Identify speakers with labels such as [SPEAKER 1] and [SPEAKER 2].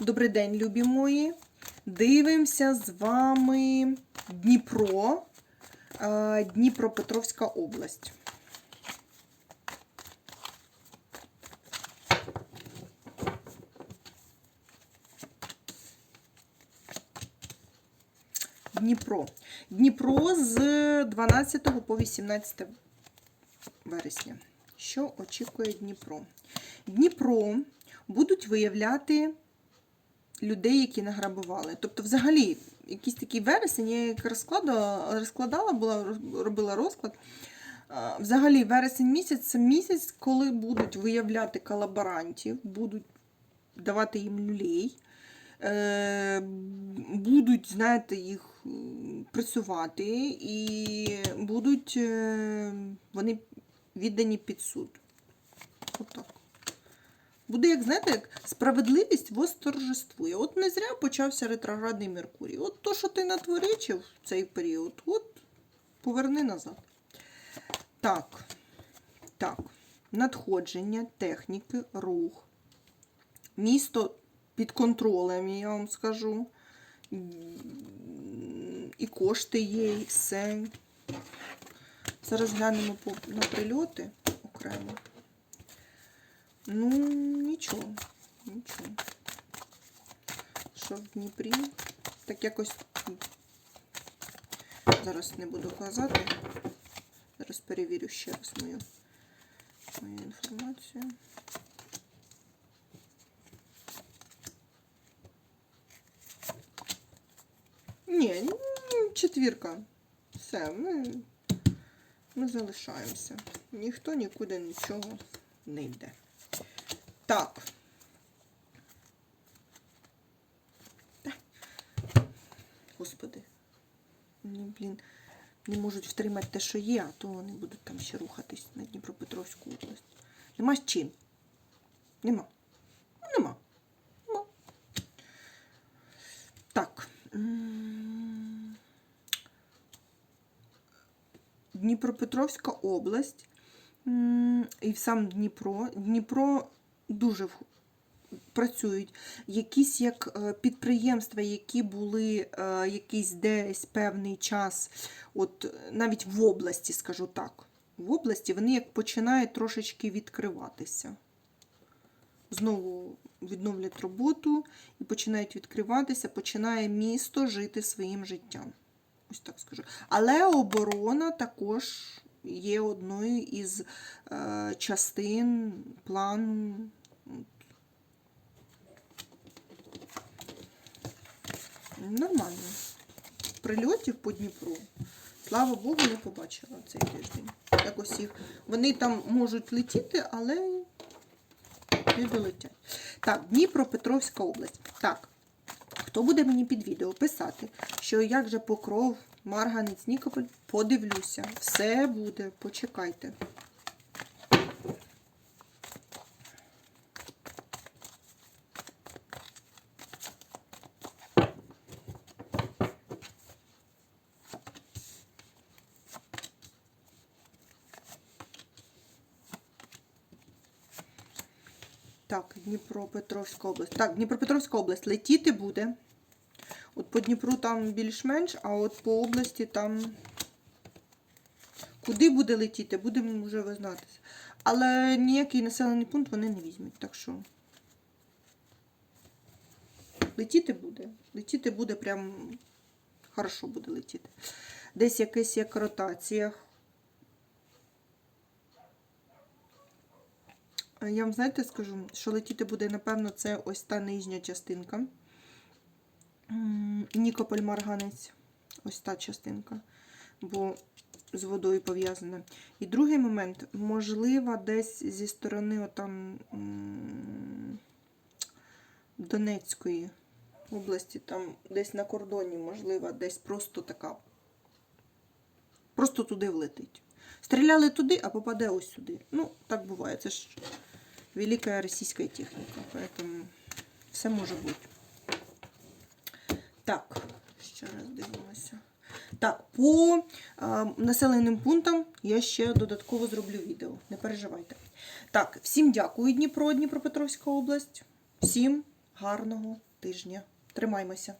[SPEAKER 1] Добрий день, любі мої. Дивимося з вами Дніпро, е, Дніпропетровська область. Дніпро. Дніпро з 12 по 18 вересня. Що очікує Дніпро? Дніпро будуть виявляти людей, які награбували. Тобто, взагалі, якийсь такий вересень, я як розкладала, розкладала була, робила розклад. Взагалі, вересень місяць це місяць, коли будуть виявляти колаборантів, будуть давати їм люлей, е, будуть, знаєте, їх м, працювати і будуть е, вони віддані під суд. Буде, як знаєте, як справедливість восторжествує. От не зря почався ретроградний Меркурій. От то, що ти натворичив в цей період, от поверни назад. Так, так. Надходження, техніки, рух. Місто під контролем, я вам скажу. І кошти є, і все. Зараз глянемо на прильоти окремо. Ну, нічого, нічого. Що в Дніпрі? Так якось зараз не буду казати. Зараз перевірю ще раз мою, мою інформацію. Ні, четвірка. Все, ми, ми залишаємося. Ніхто нікуди нічого не йде. Так. Господи. Ну, блін, не можуть втримати те, що є, а то вони будуть там ще рухатись на Дніпропетровську область. Нема з чим. Нема. Нема. Нема. Так. Дніпропетровська область. І сам Дніпро. Дніпро дуже працюють. Якісь як е, підприємства, які були е, якийсь десь певний час, от навіть в області, скажу так. В області вони як починають трошечки відкриватися. Знову відновлять роботу і починають відкриватися, починає місто жити своїм життям. Ось так скажу. Але оборона також є одною із е, частин плану. Нормально. Прильотів по Дніпру. Слава Богу, не побачила цей тиждень. Якось їх. Вони там можуть летіти, але не долетять. Так, Дніпропетровська область. Так, хто буде мені під відео писати, що як же покров, Марганець, Нікополь, подивлюся. Все буде, почекайте. Так, Дніпропетровська область. Так, Дніпропетровська область летіти буде. От по Дніпру там більш-менш, а от по області там. Куди буде летіти, будемо вже визнатися. Але ніякий населений пункт вони не візьмуть. Так що. Летіти буде. Летіти буде прям хорошо буде летіти. Десь якась як ротація. Я вам знаєте, скажу, що летіти буде, напевно, це ось та нижня частинка. Нікополь Марганець. Ось та частинка. Бо з водою пов'язана. І другий момент, можливо, десь зі сторони отам Донецької області, там десь на кордоні, можливо, десь просто така. Просто туди влетить. Стріляли туди, а попаде ось сюди. Ну, так буває. Це ж велика російська техніка, поэтому все може бути. Так, ще раз дивимося. Так, по а, населеним пунктам я ще додатково зроблю відео. Не переживайте. Так, всім дякую, Дніпро, Дніпропетровська область. Всім гарного тижня. Тримаймося!